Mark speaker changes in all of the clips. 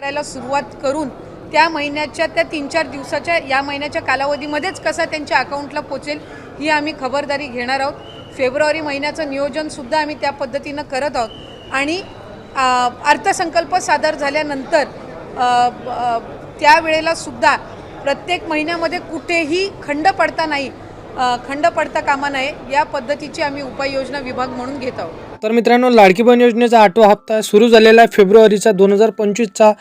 Speaker 1: करायला सुरुवात करून त्या महिन्याच्या त्या तीन चार दिवसाच्या या महिन्याच्या कालावधीमध्येच कसा त्यांच्या अकाउंटला पोचेल ही आम्ही खबरदारी घेणार आहोत. फेब्रुवारी महिन्याचं नियोजनसुद्धा आम्ही त्या पद्धतीनं करत आहोत. आणि अर्थसंकल्प सादर झाल्यानंतर त्यावेळेला सुद्धा प्रत्येक महिन्यामध्ये कुठेही खंड पडता नाही. खंड पडता कामा नये या पद्धतीची आम्ही उपाययोजना विभाग म्हणून घेत आहोत.
Speaker 2: तर मित्रांनो लाडकी बहीण योजनेचा आठवा हप्ता सुरू झालेला आहे. फेब्रुवारीचा दोन हजार पंचवीसचा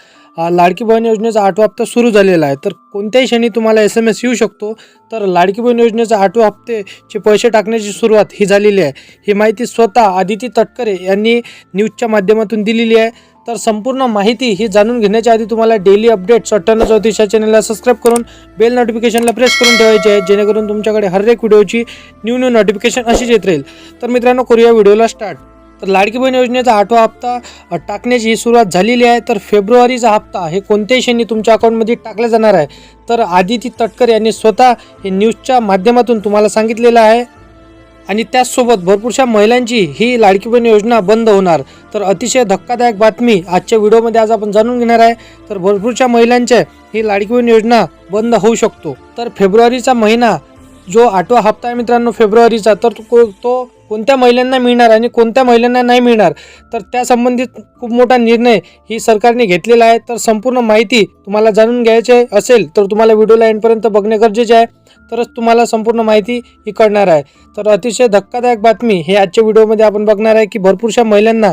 Speaker 2: लाडकी बहीण योजनेचा आठवा हप्ता सुरू झालेला आहे. तर कोणत्याही क्षणी तुम्हाला एस एम एस येऊ शकतो. तर लाडकी बहीण योजनेचा आठवा हप्तेचे पैसे टाकण्याची सुरुवात ही झालेली आहे. ही माहिती स्वतः आदिती तटकरे यांनी न्यूजच्या माध्यमातून दिलेली आहे. तर संपूर्ण माहिती ही जाणून घेण्याच्या आधी तुम्हाला डेली अपडेट्स अठ्ठ्याण्णव चौतीस या चॅनलला सबस्क्राईब करून बेल नोटिफिकेशनला प्रेस करून ठेवायचे आहे जेणेकरून तुमच्याकडे हर एक व्हिडिओची न्यू न्यू नोटिफिकेशन अशीच येत राहील. तर मित्रांनो करूया व्हिडिओला स्टार्ट तर लाडकी बहीण योजनेचा आठवा हप्ता टाकण्याची ही सुरुवात झालेली आहे. तर फेब्रुवारीचा हप्ता हे कोणत्याही क्षणी तुमच्या अकाउंटमध्ये टाकला जाणार आहे. तर आदिती तटकर यांनी स्वतः हे न्यूजच्या माध्यमातून तुम्हाला सांगितलेलं आहे. आणि त्याचसोबत भरपूरशा महिलांची ही लाडकी बहीण योजना बंद होणार. तर अतिशय धक्कादायक बातमी आजच्या व्हिडिओमध्ये आज आपण जाणून घेणार आहे. तर भरपूरशा महिलांच्या ही लाडकी बहीण योजना बंद होऊ शकतो. तर फेब्रुवारीचा महिना जो आठवा हप्ता आहे मित्रांनो फेब्रुवारीचा तर तो तो कोणत्या महिलांना मिळणार आणि कोणत्या महिलांना नाही मिळणार? तर त्या संबंधित खूप मोठा निर्णय ही सरकारने घेतलेला आहे. तर संपूर्ण माहिती तुम्हाला जाणून घ्यायची असेल तर तुम्हाला व्हिडिओला एंडपर्यंत बघणे गरजेचे आहे. तरच तुम्हाला संपूर्ण माहिती ही कळणार आहे. तर अतिशय धक्कादायक बातमी हे आजच्या व्हिडिओमध्ये आपण बघणार आहे की भरपूरशा महिलांना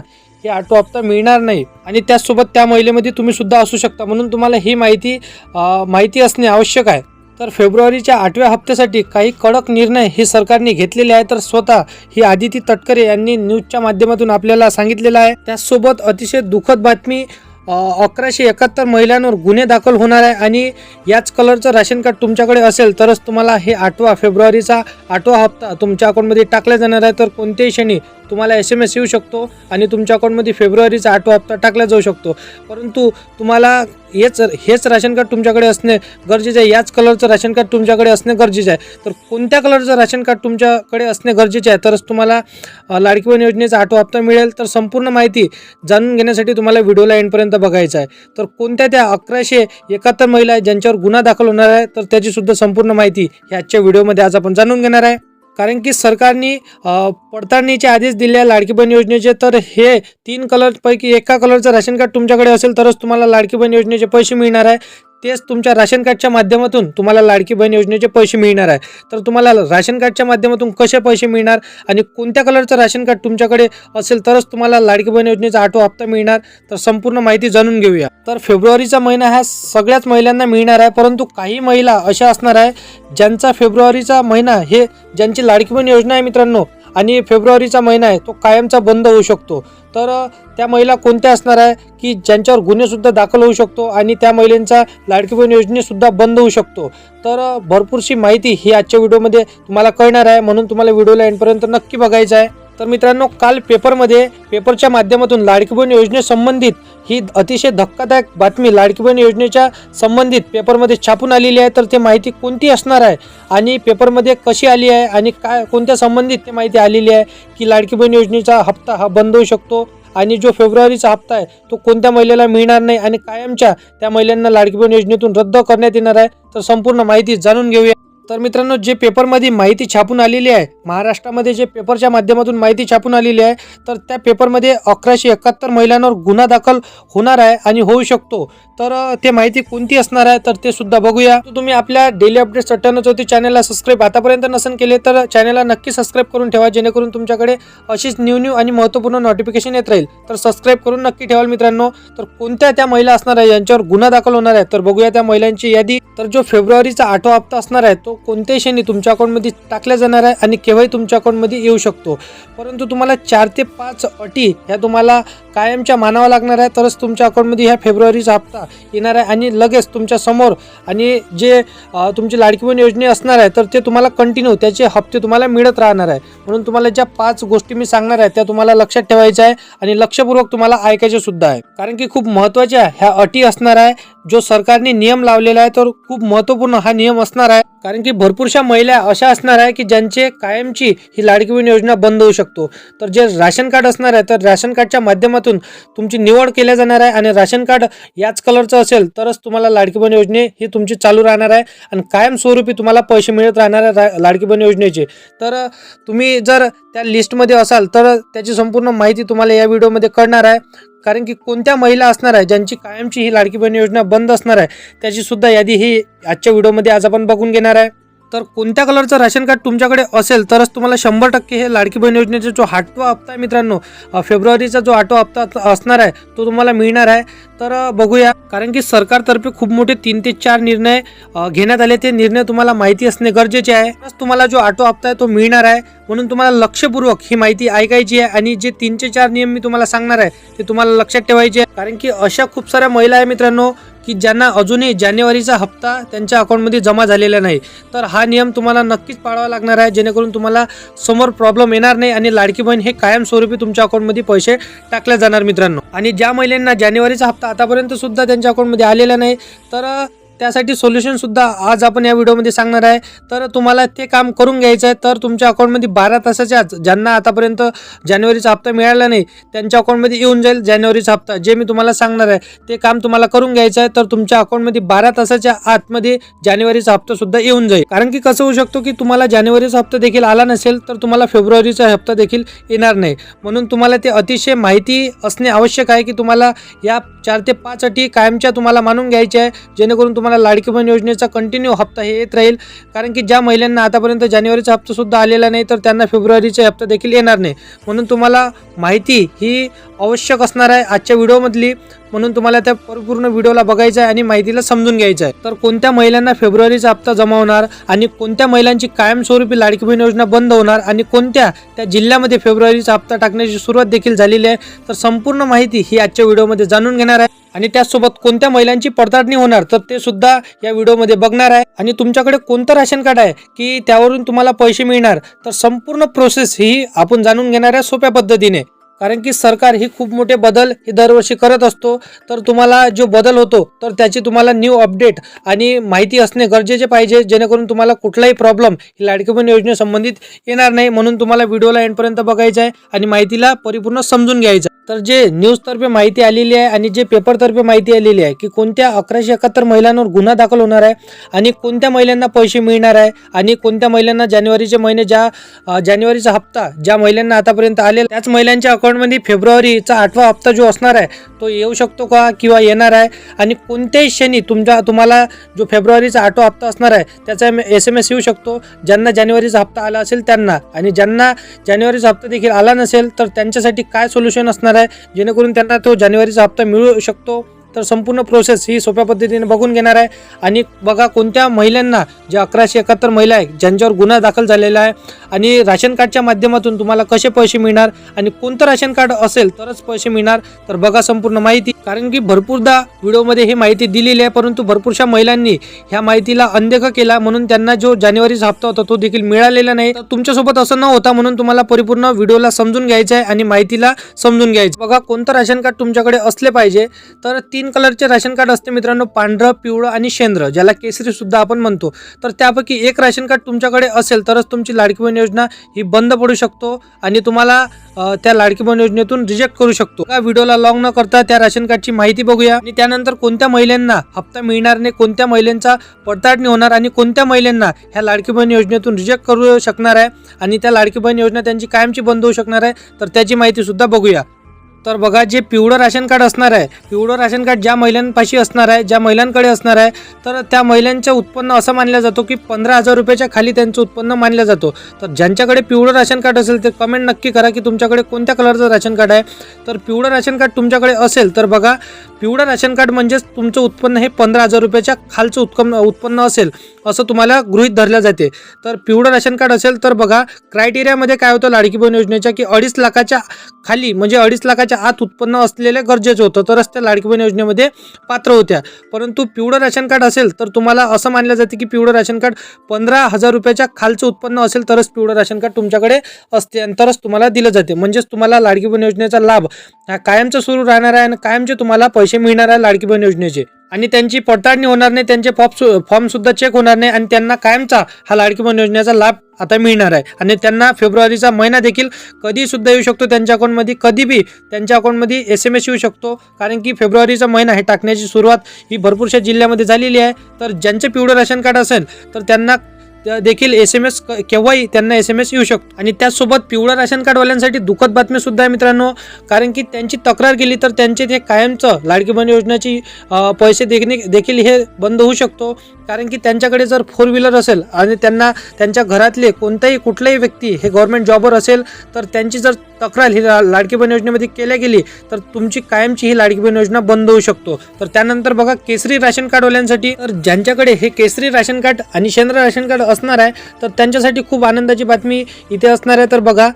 Speaker 2: हे आठवा हप्ता मिळणार नाही आणि त्याचसोबत त्या महिलेमध्ये तुम्ही सुद्धा असू शकता. म्हणून तुम्हाला ही माहिती माहिती असणे आवश्यक आहे. तर फेब्रुवारीच्या आठव्या हप्त्यासाठी काही कडक निर्णय हे सरकारने घेतलेले आहे तर स्वतः ही आदिती तटकरे यांनी न्यूजच्या माध्यमातून आपल्याला सांगितलेलं आहे. त्याचसोबत अतिशय दुःखद बातमी अकराशे एकाहत्तर महिलांवर गुन्हे दाखल होणार आहे आणि याच कलरचं राशन कार्ड तुमच्याकडे असेल तरच तुम्हाला हे आठवा फेब्रुवारीचा आठवा हप्ता तुमच्या अकाउंटमध्ये टाकला जाणार आहे. तर कोणत्याही क्षणी तुम्हाला एस एम एस येऊ शकतो आणि तुमच्या अकाउंटमध्ये फेब्रुवारीचा आठवा हप्ता टाकला जाऊ शकतो. परंतु तुम्हाला हेच हेच राशन कार्ड तुमच्याकडे असणे गरजेचे आहे. याच कलरचं राशन कार्ड तुमच्याकडे असणे गरजेचे आहे. तर कोणत्या कलरचं राशन कार्ड तुमच्याकडे असणे गरजेचे आहे? तरच तुम्हाला लाडकी बहीण योजनेचा आठवा हप्ता मिळेल. तर संपूर्ण माहिती जाणून घेण्यासाठी तुम्हाला व्हिडिओला एंडपर्यंत बघायचं आहे. तर कोणत्या त्या अकराशे एकाहत्तर महिला आहेत ज्यांच्यावर गुन्हा दाखल होणार आहे? तर त्याची सुद्धा संपूर्ण माहिती ह्या आजच्या व्हिडिओमध्ये आज आपण जाणून घेणार आहे. कारण की सरकारने पडताळणीचे आदेश दिले आहे लाडकी बहीण योजनेचे तर हे तीन कलरपैकी एका कलरचं राशन कार्ड तुमच्याकडे असेल तरच तुम्हाला लाडकी बहीण योजनेचे पैसे मिळणार आहे. तेच तुमच्या राशन कार्डच्या माध्यमातून तुम्हाला लाडकी बहीण योजनेचे पैसे मिळणार आहे. तर तुम्हाला राशन कार्डच्या माध्यमातून कसे पैसे मिळणार आणि कोणत्या कलरचं राशन कार्ड तुमच्याकडे असेल तरच तुम्हाला लाडकी बहीण योजनेचा आठवा हप्ता मिळणार. तर संपूर्ण माहिती जाणून घेऊया. तर फेब्रुवारीचा महिना हा सगळ्याच महिलांना मिळणार आहे परंतु काही महिला अशा असणार आहे ज्यांचा फेब्रुवारीचा महिना हे ज्यांची लाडकी बहीण योजना आहे मित्रांनो आणि फेब्रुवारीचा महिना आहे तो कायमचा बंद होऊ शकतो. तर त्या महिला कोणत्या असणार आहे की ज्यांच्यावर गुन्हेसुद्धा दाखल होऊ शकतो आणि त्या महिलांचा लाडकी बहीण योजनेसुद्धा बंद होऊ शकतो. तर भरपूरशी माहिती ही आजच्या व्हिडिओमध्ये तुम्हाला कळणार आहे म्हणून तुम्हाला व्हिडिओला एंडपर्यंत नक्की बघायचं आहे. तर मित्रांनो काल पेपरमध्ये पेपरच्या माध्यमातून लाडकी बहीण योजनेसंबंधित ही अतिशय धक्कादायक बातमी लाडकी बहीण योजनेच्या संबंधित पेपरमध्ये छापून आलेली आहे. तर ते माहिती कोणती असणार आहे आणि पेपरमध्ये कशी आली आहे आणि काय कोणत्या संबंधित ते माहिती आलेली आहे की लाडकी बहीण योजनेचा हप्ता हा बंद होऊ शकतो आणि जो फेब्रुवारीचा हप्ता आहे तो कोणत्या महिलेला मिळणार नाही आणि कायमच्या त्या महिलांना लाडकी बहीण योजनेतून रद्द करण्यात येणार आहे. तर संपूर्ण माहिती जाणून घेऊया. तर मित्रांनो जे पेपरमध्ये माहिती छापून आलेली आहे महाराष्ट्रामध्ये जे पेपरच्या माध्यमातून माहिती छापून आलेली आहे तर त्या पेपरमध्ये अकराशे एकाहत्तर महिलांवर गुन्हा दाखल होणार आहे आणि होऊ शकतो. तर ते माहिती कोणती असणार आहे तर ते सुद्धा बघूया. तुम्ही आपल्या डेली अपडेट्स अठ्ठ्याण्णव चौथी चॅनलला सबस्क्राईब आतापर्यंत नसेल केले तर चॅनलला नक्की सबस्क्राईब करून ठेवा जेणेकरून तुमच्याकडे अशीच न्यू न्यू आणि महत्त्वपूर्ण नोटिफिकेशन येत राहील. तर सबस्क्राईब करून नक्की ठेवाल मित्रांनो. तर कोणत्या त्या महिला असणार आहे यांच्यावर गुन्हा दाखल होणार आहे तर बघूया त्या महिलांची यादी. तर जो फेब्रुवारीचा आठवा हप्ता असणार आहे तो कोणत्याही क्षणी तुमच्या अकाउंटमध्ये टाकल्या जाणार आहे आणि केव्हाही तुमच्या अकाउंटमध्ये येऊ शकतो. परंतु तुम्हाला चार ते पाच अटी ह्या तुम्हाला कायमच्या मानावा लागणार आहे. तरच तुमच्या अकाउंटमध्ये ह्या फेब्रुवारीचा हप्ता येणार आहे आणि लगेच तुमच्यासमोर आणि जे तुमची लाडकी योजने असणार आहे तर ते तुम्हाला कंटिन्यू त्याचे हप्ते तुम्हाला मिळत राहणार आहे. म्हणून तुम्हाला ज्या पाच गोष्टी मी सांगणार आहे त्या तुम्हाला लक्षात ठेवायच्या आहे आणि लक्षपूर्वक तुम्हाला ऐकायचे सुद्धा आहे. कारण की खूप महत्त्वाच्या ह्या अटी असणार आहे. जो सरकारने नियम लावलेला आहे तर खूप महत्त्वपूर्ण हा नियम असणार आहे. कारण की की भरपूरशा महिला अशा असणार आहे की ज्यांचे कायमची ही लाडकी बहीण योजना बंद होऊ शकतो. तर जे राशन कार्ड असणार आहे तर राशन कार्डच्या माध्यमातून तुमची निवड केल्या जाणार आहे आणि राशन कार्ड याच कलरचं असेल तरच तुम्हाला लाडकी बहीण योजने ही तुमची चालू राहणार आहे आणि कायमस्वरूपी तुम्हाला पैसे मिळत राहणार आहे रा- लाडकी बहीण योजनेचे. तर तुम्ही जर त्या लिस्टमध्ये असाल तर त्याची संपूर्ण माहिती तुम्हाला या व्हिडिओमध्ये कळणार आहे. कारण की कोणत्या महिला असणार आहे ज्यांची कायमची ही लाडकी बहीण योजना बंद असणार आहे त्याची सुद्धा यादी ही आजच्या व्हिडिओमध्ये आज आपण बघून घेणार आहे. तर कोणत्या कलरचं राशन कार्ड तुमच्याकडे असेल तरच तुम्हाला शंभर टक्के हे लाडकी बहीण योजनेचा जो आठवा हप्ता आहे मित्रांनो फेब्रुवारीचा जो आठवा हप्ता असणार आहे तो तुम्हाला मिळणार आहे. तर बघूया कारण की सरकारतर्फे खूप मोठे तीन ते चार निर्णय घेण्यात आले. ते निर्णय तुम्हाला माहिती असणे गरजेचे आहे. तुम्हाला जो आठवा हप्ता आहे तो मिळणार आहे. म्हणून तुम्हाला लक्षपूर्वक ही माहिती ऐकायची आहे आणि जे तीनचे चार नियम मी तुम्हाला सांगणार आहे ते तुम्हाला लक्षात ठेवायचे आहे. कारण की अशा खूप साऱ्या महिला आहे मित्रांनो की ज्यांना अजूनही जानेवारीचा हप्ता त्यांच्या अकाउंटमध्ये जमा झालेला नाही. तर हा नियम तुम्हाला नक्कीच पाळावा लागणार आहे. जेणेकरून तुम्हाला समोर प्रॉब्लेम येणार नाही आणि लाडकी बहीण हे कायमस्वरूपी तुमच्या अकाउंटमध्ये पैसे टाकले जाणार मित्रांनो. आणि ज्या महिलांना जानेवारीचा हप्ता आतापर्यंत सुद्धा त्यांच्या अकाउंटमध्ये आलेला नाही तर त्यासाठी सोल्युशनसुद्धा आज आपण या व्हिडिओमध्ये सांगणार आहे. तर तुम्हाला ते काम करून घ्यायचं आहे. तर तुमच्या अकाउंटमध्ये बारा तासाच्या आत ज्यांना आतापर्यंत जानेवारीचा हप्ता मिळाला नाही त्यांच्या अकाउंटमध्ये येऊन जाईल जानेवारीचा हप्ता. जे मी तुम्हाला सांगणार आहे ते काम तुम्हाला करून घ्यायचं आहे. तर तुमच्या अकाउंटमध्ये बारा तासाच्या आतमध्ये जानेवारीचा हप्तासुद्धा येऊन जाईल. कारण की कसं होऊ शकतो की तुम्हाला जानेवारीचा हप्ता देखील आला नसेल तर तुम्हाला फेब्रुवारीचा हप्ता देखील येणार नाही. म्हणून तुम्हाला ते अतिशय माहिती असणे आवश्यक आहे की तुम्हाला या चार ते पाच अटी कायमच्या तुम्हाला मानून घ्यायच्या आहे. जेणेकरून तुम्हाला लाडकी बहीण योजनेचा कंटिन्यू हप्ता हे येत राहील. कारण की ज्या महिलांना आतापर्यंत जानेवारीचा हप्ता सुद्धा आलेला नाही तर त्यांना फेब्रुवारीचा हप्ता देखील येणार नाही. म्हणून तुम्हाला माहिती ही आवश्यक असणार आहे आजच्या व्हिडिओमधली. म्हणून तुम्हाला त्या परिपूर्ण व्हिडिओला बघायचं आहे आणि माहितीला समजून घ्यायचं आहे. तर कोणत्या महिलांना फेब्रुवारीचा हप्ता जमा होणार आणि कोणत्या महिलांची कायमस्वरूपी लाडकी बहीण योजना बंद होणार आणि कोणत्या त्या जिल्ह्यामध्ये फेब्रुवारीचा हप्ता टाकण्याची सुरुवात देखील झालेली आहे. तर संपूर्ण माहिती ही आजच्या व्हिडिओमध्ये जाणून घेणार आहे. आणि त्याचसोबत कोणत्या महिलांची पडताळणी होणार तर ते सुद्धा या व्हिडिओमध्ये बघणार आहे. आणि तुमच्याकडे कोणतं राशन कार्ड आहे की त्यावरून तुम्हाला पैसे मिळणार तर संपूर्ण प्रोसेस ही आपण जाणून घेणार आहे सोप्या पद्धतीने. कारण की सरकार ही खूप मोठे बदल हे दरवर्षी करत असतो. तर तुम्हाला जो बदल होतो तर त्याची तुम्हाला न्यू अपडेट आणि माहिती असणे गरजेचे पाहिजे. जेणेकरून तुम्हाला कुठलाही प्रॉब्लेम ही लाडकी योजनेसंबंधित येणार नाही. म्हणून तुम्हाला व्हिडिओला एंडपर्यंत बघायचं आहे आणि माहितीला परिपूर्ण समजून घ्यायचं तर जे न्यूजतर्फे माहिती आलेली आहे आणि जे पेपरतर्फे माहिती आलेली आहे की कोणत्या अकराशे एकाहत्तर महिलांवर गुन्हा दाखल होणार आहे आणि कोणत्या महिलांना पैसे मिळणार आहे आणि कोणत्या महिलांना जानेवारीचे महिने ज्या जानेवारीचा हप्ता ज्या महिलांना आतापर्यंत आलेला त्याच महिलांच्या अकाउंटमध्ये फेब्रुवारीचा आठवा हप्ता जो असणार आहे तो येऊ शकतो का किंवा येणार आहे? आणि कोणत्याही क्षणी तुमच्या तुम्हाला जो फेब्रुवारीचा आठवा हप्ता असणार आहे त्याचा एस एम एस येऊ शकतो. ज्यांना जानेवारीचा हप्ता आला असेल त्यांना. आणि ज्यांना जानेवारीचा हप्ता देखील आला नसेल तर त्यांच्यासाठी काय सोल्युशन असणार आहे जेणेकरून त्यांना तो जानेवारीचा हप्ता मिळू शकतो. तर संपूर्ण प्रोसेस ही सोप्या पद्धतीने बघून घेणार आहे. आणि बघा कोणत्या महिलांना ज्या अकराशे एकाहत्तर महिला आहे ज्यांच्यावर गुन्हा दाखल झालेला आहे. आणि राशन कार्डच्या माध्यमातून तुम्हाला कसे पैसे मिळणार? आणि कोणतं राशन कार्ड असेल तरच पैसे मिळणार? तर बघा संपूर्ण माहिती. कारण की भरपूरदा व्हिडिओमध्ये ही माहिती दिलेली आहे परंतु भरपूरशा महिलांनी ह्या माहितीला अनदेखा केला. म्हणून त्यांना जो जानेवारीचा हप्ता होता तो देखील मिळालेला नाही. तर तुमच्यासोबत असं न होता म्हणून तुम्हाला परिपूर्ण व्हिडिओला समजून घ्यायचं आहे आणि माहितीला समजून घ्यायचं बघा कोणतं राशन कार्ड तुमच्याकडे असले पाहिजे तर तीन कलरचे राशन कार्ड असते मित्रांनो पांढरं पिवळं आणि शेंद्र ज्याला केसरी सुद्धा आपण म्हणतो. तर त्यापैकी एक राशन कार्ड तुमच्याकडे असेल तरच तुमची लाडकी बहीण योजना ही बंद पडू शकतो आणि तुम्हाला त्या लाडकी बहीण योजनेतून रिजेक्ट करू शकतो. का व्हिडिओला लॉंग न करता त्या राशन कार्डची माहिती बघूया. आणि त्यानंतर कोणत्या महिलांना हप्ता मिळणार नाही कोणत्या महिलांचा पडताळणी होणार आणि कोणत्या महिलांना ह्या लाडकी बहीण योजनेतून रिजेक्ट करू शकणार आहे आणि त्या लाडकी बहीण योजना त्यांची कायमची बंद होऊ शकणार आहे. तर त्याची माहिती सुद्धा बघूया. तर बघा जे पिवळं राशन कार्ड असणार आहे पिवळं राशन कार्ड ज्या महिलांपाशी असणार आहे ज्या महिलांकडे असणार आहे तर त्या महिलांचं उत्पन्न असं मानलं जातो की पंधरा हजार रुपयाच्या खाली त्यांचं उत्पन्न मानलं जातो. तर ज्यांच्याकडे पिवळं राशन कार्ड असेल ते कमेंट नक्की करा की तुमच्याकडे कोणत्या कलरचं राशन कार्ड आहे. तर पिवळं राशन कार्ड तुमच्याकडे असेल तर बघा पिवळं राशन कार्ड म्हणजेच तुमचं उत्पन्न हे पंधरा हजार रुपयाच्या खालचं उत्पन्न उत्पन्न असेल असं तुम्हाला गृहीत धरलं जाते. तर पिवळं राशन कार्ड असेल तर बघा क्रायटेरियामध्ये काय होतं लाडकी बहीण योजनेच्या की अडीच लाखाच्या खाली म्हणजे अडीच लाखाच्या आत उत्पन्न असलेले गरजेचं होतं. तरच त्या लाडकी बहीण योजनेमध्ये पात्र होत्या. परंतु पिवळं राशन कार्ड असेल तर तुम्हाला असं मानलं जाते की पिवळं राशन कार्ड पंधरा हजार रुपयाच्या खालचं उत्पन्न असेल तरच पिवळं राशन कार्ड तुमच्याकडे असते आणि तरच तुम्हाला दिलं जाते. म्हणजेच तुम्हाला लाडकी बहीण योजनेचा लाभ हा कायमचा सुरू राहणार आहे आणि कायमचे तुम्हाला पैसे मिळणार आहे लाडकी बहीण योजनेचे. आणि त्यांची पडताळणी होणार नाही त्यांचे फॉर्म फॉर्मसुद्धा चेक होणार नाही आणि त्यांना कायमचा हा लाडकी बहीण योजनेचा लाभ आता मिळणार आहे. आणि त्यांना फेब्रुवारीचा महिना देखील कधी सुद्धा येऊ शकतो त्यांच्या अकाउंटमध्ये कधी बी त्यांच्या अकाउंटमध्ये एस एम एस येऊ शकतो. कारण की फेब्रुवारीचा महिना हे टाकण्याची सुरुवात ही भरपूरशा जिल्ह्यामध्ये झालेली आहे. तर ज्यांचे पिवळं राशन कार्ड असेल तर त्यांना देखील एस एम एस केव्हाही त्यांना एस एम एस येऊ शकतो. आणि त्याचसोबत पिवळं राशन कार्डवाल्यांसाठी दुःखद बातमीसुद्धा आहे मित्रांनो. कारण की त्यांची तक्रार केली तर त्यांचे ते कायमचं लाडकी बहीण योजनेची पैसे देखणे देखील हे बंद होऊ शकतो. कारण की त्यांच्याकडे जर फोर व्हीलर असेल आणि त्यांना त्यांच्या घरातले कोणताही कुठलाही व्यक्ती हे गव्हर्नमेंट जॉबवर असेल तर त्यांची जर तक्रार ही ला- लाडकी बहीण योजनेमध्ये केल्या गेली तर तुमची कायमची ही लाडकी बहीण योजना बंद होऊ शकतो. तर त्यानंतर बघा केसरी राशन कार्डवाल्यांसाठी तर ज्यांच्याकडे हे केसरी राशन कार्ड आणि शेंद्र राशन कार्ड असणार आहे तर त्यांच्यासाठी खूप आनंदाची बातमी इथे असणार आहे. तर बघा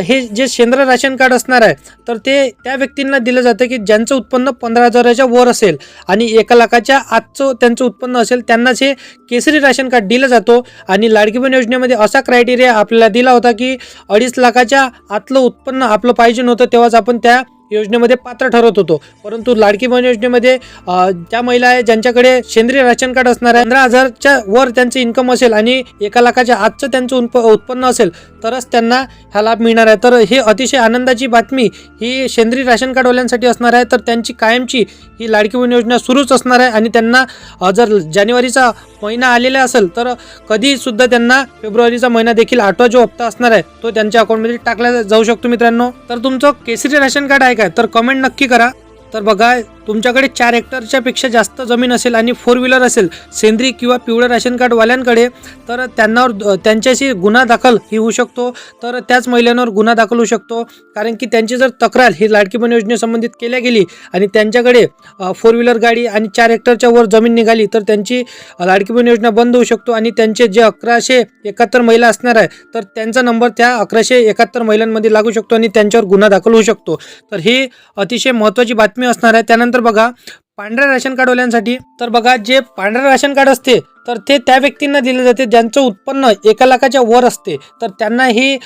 Speaker 2: हे जे शेंद्र राशन कार्ड असणार आहे तर ते त्या व्यक्तींना दिलं जातं की ज्यांचं उत्पन्न पंधरा हजाराच्या वर असेल आणि एका लाखाच्या आजचं त्यांचं उत्पन्न असेल त्यांना त्यांनाच हे केसरी राशन कार्ड दिलं जातो. आणि लाडकी बहीण योजनेमध्ये असा क्रायटेरिया आपल्याला दिला होता की अडीच लाखाच्या आतलं उत्पन्न आपलं पाहिजे नव्हतं तेव्हाच आपण त्या योजनेमध्ये पात्र ठरत होतो. परंतु लाडकी बहीण योजनेमध्ये ज्या त्या महिला आहे ज्यांच्याकडे सेंद्रिय राशन कार्ड असणार आहे पंधरा हजारच्या वर त्यांचं इन्कम असेल आणि एका लाखाच्या आजचं त्यांचं उत्प उत्पन्न असेल तरच त्यांना हा लाभ मिळणार आहे. तर हे अतिशय आनंदाची बातमी ही सेंद्रिय राशन कार्डवाल्यांसाठी असणार आहे. तर त्यांची कायमची ही लाडकी बहीण योजना सुरूच असणार आहे आणि त्यांना जर जानेवारीचा महिना आलेला असेल तर कधीसुद्धा त्यांना फेब्रुवारीचा महिना देखील आठवा जो हप्ता असणार आहे तो त्यांच्या अकाउंटमध्ये टाकला जाऊ शकतो मित्रांनो. तर तुमचं केसरी राशन कार्ड आहे का? आहे तर कमेंट नक्की करा. तर बघा तुमच्याकडे चार हेक्टरच्या पेक्षा जास्त जमीन असेल आणि फोर व्हीलर असेल सेंद्री किंवा पिवळं राशन कार्डवाल्यांकडे तर त्यांनावर त्यांच्याशी गुन्हा दाखल ही होऊ शकतो. तर त्याच महिलांवर गुन्हा दाखल होऊ शकतो. कारण की त्यांची जर तक्रार ही लाडकीपण योजनेसंबंधित केल्या गेली आणि त्यांच्याकडे फोर व्हीलर गाडी आणि चार हेक्टरच्या वर जमीन निघाली तर त्यांची लाडकीपण योजना बंद होऊ शकतो आणि त्यांचे जे अकराशे एकाहत्तर महिला असणार आहे तर त्यांचा नंबर त्या अकराशे एकाहत्तर महिलांमध्ये लागू शकतो आणि त्यांच्यावर गुन्हा दाखल होऊ शकतो. तर ही अतिशय महत्त्वाची बातमी असणार आहे. त्यानंतर बघा पांढऱ्या राशन कार्डवाल्यांसाठी तर बघा जे पांढरं राशन कार्ड असते तर ते त्या व्यक्तींना दिले जाते ज्यांचं उत्पन्न एका लाखाच्या वर असते. तर त्यांना हे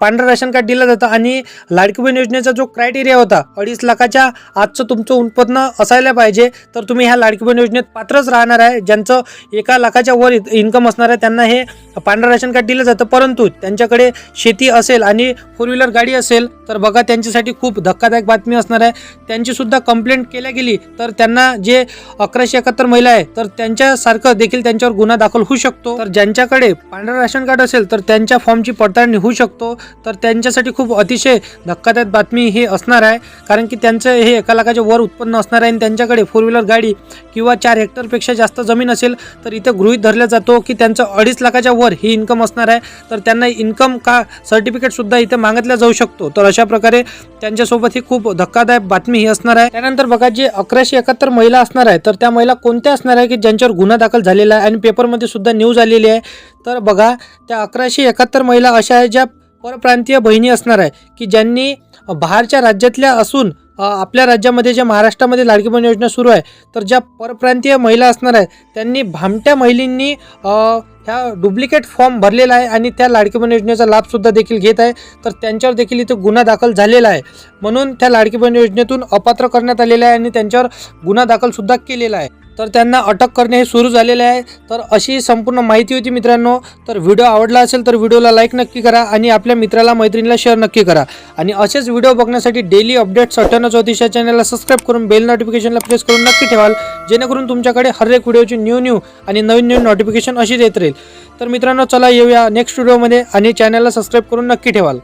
Speaker 2: पांढरं राशन कार्ड दिलं जातं आणि लाडकी बहीण योजनेचा जो क्रायटेरिया होता अडीच लाखाच्या आजचं तुमचं उत्पन्न असायला पाहिजे तर तुम्ही ह्या लाडकी बहीण योजनेत पात्रच राहणार आहे. ज्यांचं एका लाखाच्या वर इन्कम असणार आहे त्यांना हे पांढरं राशन कार्ड दिलं जातं. परंतु त्यांच्याकडे शेती असेल आणि फोर व्हीलर गाडी असेल तर बघा त्यांच्यासाठी खूप धक्कादायक बातमी असणार आहे. त्यांचीसुद्धा कंप्लेंट केल्या गेली तर त्यांना जे अकराशे एकाहत्तर महिला आहे तर त्यांच्यासारखं देखील त्यांच्यावर गुन्हा दाखल होऊ शकतो. तर ज्यांच्याकडे पांढरं राशन कार्ड असेल तर त्यांच्या फॉर्मची पडताळणी होऊ शकतो. तर त्यांच्यासाठी खूप अतिशय धक्कादायक बातमी ही असणार आहे. कारण की त्यांचं हे एका लाखाच्या वर उत्पन्न असणार आहे आणि त्यांच्याकडे फोर व्हीलर गाडी किंवा चार हेक्टरपेक्षा जास्त जमीन असेल तर इथे गृहित धरला जातो की त्यांचं अडीच लाखाच्या वर ही इन्कम असणार आहे. तर त्यांना इन्कम का सर्टिफिकेटसुद्धा इथे मागितला जाऊ शकतो. तर अशा प्रकारे त्यांच्यासोबत ही खूप धक्कादायक बातमी ही असणार आहे. त्यानंतर बघा जे अकराशे एकाहत्तर महिला असणार आहे तर त्या महिला कोणत्या असणार आहे की ज्यांच्यावर गुन्हा दाखल झालेला आहे? आणि पेपरमध्ये सुद्धा न्यूज आलेली आहे. तर बघा त्या अकराशे एकाहत्तर महिला अशा आहे ज्या परप्रांतीय बहिणी असणार आहे की ज्यांनी बाहेरच्या राज्यातल्या असून आपल्या राज्यामध्ये ज्या महाराष्ट्रामध्ये लाडकी बहीण योजना सुरू आहे तर ज्या परप्रांतीय महिला असणार आहे त्यांनी भामट्या महिलांनी ह्या डुप्लिकेट फॉर्म भरलेला आहे आणि त्या लाडकी बहीण योजनेचा लाभसुद्धा देखील घेत आहे. तर त्यांच्यावर देखील इथे गुन्हा दाखल झालेला आहे. म्हणून त्या लाडकी बहीण योजनेतून अपात्र करण्यात आलेलं आहे आणि त्यांच्यावर गुन्हा दाखलसुद्धा केलेला आहे. तर त्यांना अटक करणे हे सुरू झालेले आहे. तर अशी संपूर्ण माहिती होती मित्रांनो. तर व्हिडिओ आवडला असेल तर व्हिडिओला लाईक नक्की करा आणि आपल्या मित्राला मैत्रिणीला शेअर नक्की करा. आणि असेच व्हिडिओ बघण्यासाठी डेली अपडेट्स अठ्ठ्याण्णव चौतीस चॅनलला सबस्क्राईब करून बेल नोटिफिकेशनला प्रेस करून नक्की ठेवाल. जेणेकरून तुमच्याकडे हर एक व्हिडिओची न्यू न्यू आणि नवीन नवीन नोटिफिकेशन अशीच येत राहील. तर मित्रांनो चला येऊया नेक्स्ट व्हिडिओमध्ये आणि चॅनलला सबस्क्राईब करून नक्की ठेवाल.